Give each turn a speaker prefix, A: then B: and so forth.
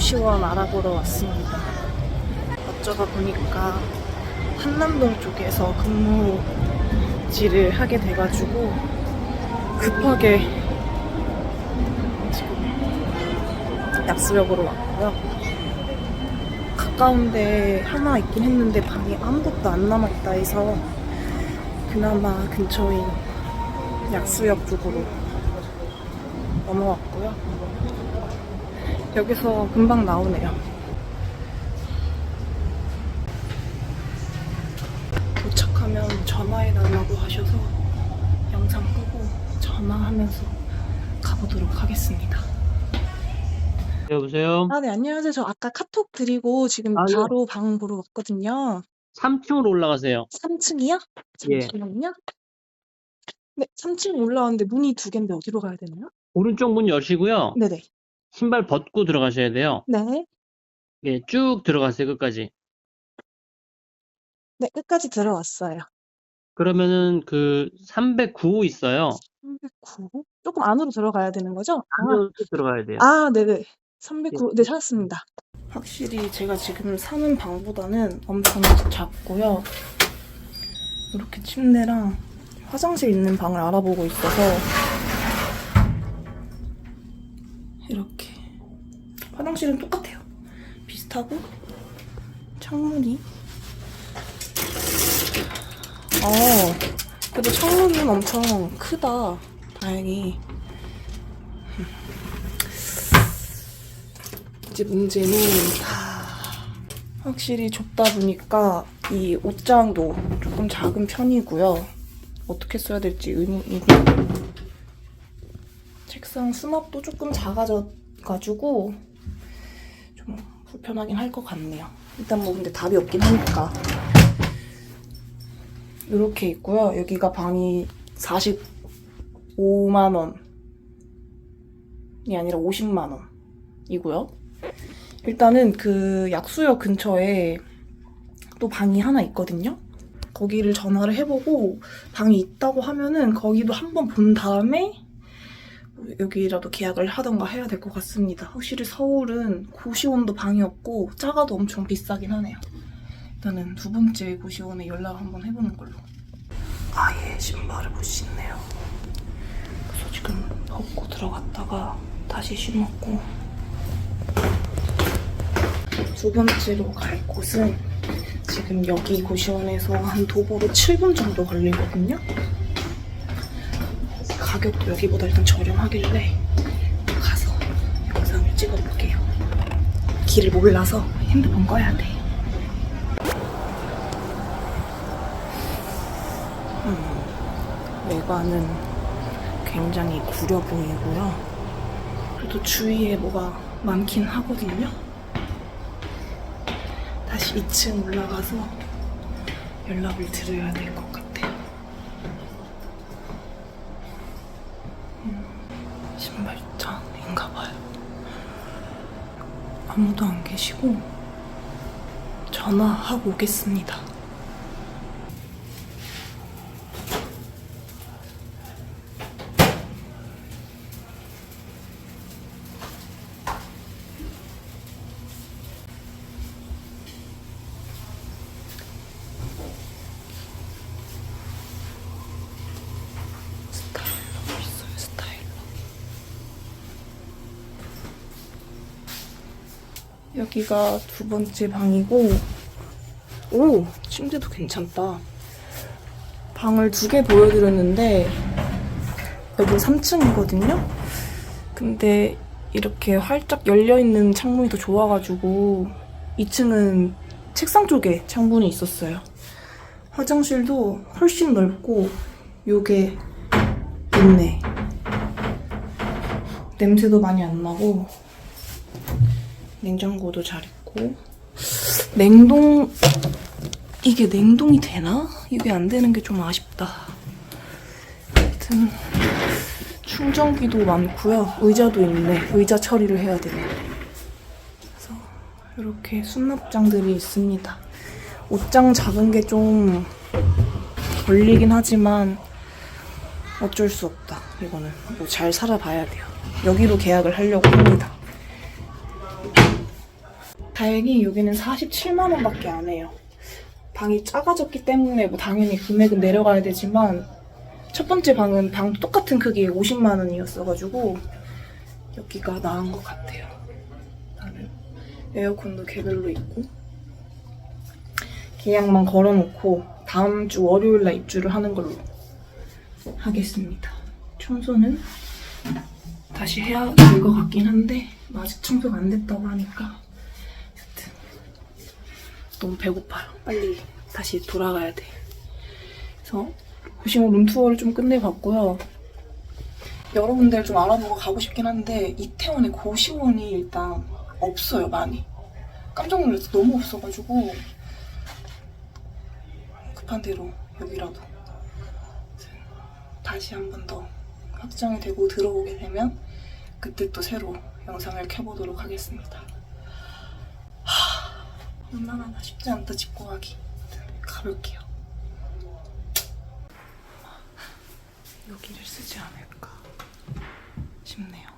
A: 고시원 알아보러 왔습니다. 어쩌다 보니까 한남동 쪽에서 근무지를 하게 돼가지고 급하게 지금 약수역으로 왔고요. 가까운데 하나 있긴 했는데 방이 아무것도 안 남았다 해서 그나마 근처인 약수역 쪽으로 넘어왔고요. 여기서 금방 나오네요. 도착하면 전화해달라고 하셔서 영상 끄고 전화하면서 가보도록 하겠습니다.
B: 여보세요?
A: 아, 네, 안녕하세요. 저 아까 카톡 드리고 지금
B: 아, 네.
A: 바로 방 보러 왔거든요.
B: 3층으로 올라가세요.
A: 3층이요?
B: 예.
A: 잠시만요. 네, 3층 올라왔는데 문이 두 개인데 어디로 가야 되나요?
B: 오른쪽 문 여시고요.
A: 네네.
B: 신발 벗고 들어가셔야 돼요.
A: 네.
B: 예, 쭉 들어가세요, 끝까지.
A: 네, 끝까지 들어왔어요.
B: 그러면은 그 309호 있어요.
A: 309? 조금 안으로 들어가야 되는 거죠?
B: 안으로 쭉 들어가야 돼요.
A: 아, 네네. 309, 네, 찾았습니다. 확실히 제가 지금 사는 방보다는 엄청 작고요. 이렇게 침대랑 화장실 있는 방을 알아보고 있어서 이렇게 화장실은 똑같아요. 비슷하고 창문이 어 그래도 창문은 엄청 크다. 다행히 이제 문제는 하, 확실히 좁다 보니까 이 옷장도 조금 작은 편이고요. 어떻게 써야 될지 의문이고 책상 수납도 조금 작아져가지고 좀 불편하긴 할 것 같네요. 일단 뭐 근데 답이 없긴 하니까 이렇게 있고요. 여기가 방이 45만 원이 아니라 50만 원이고요. 일단은 그 약수역 근처에 또 방이 하나 있거든요. 거기를 전화를 해보고 방이 있다고 하면은 거기도 한번 본 다음에 여기라도 계약을 하던가 해야 될 것 같습니다. 확실히 서울은 고시원도 방이 없고 작아도 엄청 비싸긴 하네요. 일단은 두 번째 고시원에 연락을 한번 해보는 걸로. 아예 신발을 못 신네요. 그래서 지금 벗고 들어갔다가 다시 신었고 두 번째로 갈 곳은 지금 여기 고시원에서 한 도보로 7분 정도 걸리거든요. 가격도 여기보다 일단 저렴하길래 가서 영상을 찍어볼게요. 길을 몰라서 핸드폰 꺼야 돼. 음, 외관은 굉장히 구려 보이고요. 그래도 주위에 뭐가 많긴 하거든요. 다시 2층 올라가서 연락을 드려야 될 것 같아요. 신발장인가 봐요. 아무도 안 계시고 전화하고 오겠습니다. 스타일러 있어요, 스타일러. 여기가 두 번째 방이고, 오, 침대도 괜찮다. 방을 두 개 보여드렸는데, 여기 3층이거든요? 근데 이렇게 활짝 열려있는 창문이 더 좋아가지고, 2층은 책상 쪽에 창문이 있었어요. 화장실도 훨씬 넓고, 요게 있네. 냄새도 많이 안 나고 냉장고도 잘 있고 냉동 이게 냉동이 되나? 이게 안 되는 게 좀 아쉽다. 하여튼 충전기도 많고요. 의자도 있네. 의자 처리를 해야 되네. 그래서 이렇게 수납장들이 있습니다. 옷장 작은 게 좀 걸리긴 하지만 어쩔 수 없다. 이거는 뭐 잘 살아봐야 돼요. 여기로 계약을 하려고 합니다. 다행히 여기는 47만 원밖에 안 해요. 방이 작아졌기 때문에 뭐 당연히 금액은 내려가야 되지만 첫 번째 방은 방 똑같은 크기에 50만 원이었어가지고 여기가 나은 것 같아요. 나는 에어컨도 개별로 있고 계약만 걸어놓고 다음 주 월요일 날 입주를 하는 걸로 하겠습니다. 청소는 다시 해야 될 것 같긴 한데 아직 청소가 안 됐다고 하니까 너무 배고파요. 빨리 다시 돌아가야 돼. 그래서 고시원 룸투어를 좀 끝내봤고요. 여러분들 좀 알아보고 가고 싶긴 한데 이태원에 고시원이 일단 없어요 많이. 깜짝 놀라서 너무 없어가지고 급한 대로 여기라도 다시 한 번 더 확정이 되고 들어오게 되면 그때 또 새로 영상을 켜보도록 하겠습니다. 웬만하나 쉽지 않다 짚고 가기. 가볼게요. 여기를 쓰지 않을까 싶네요.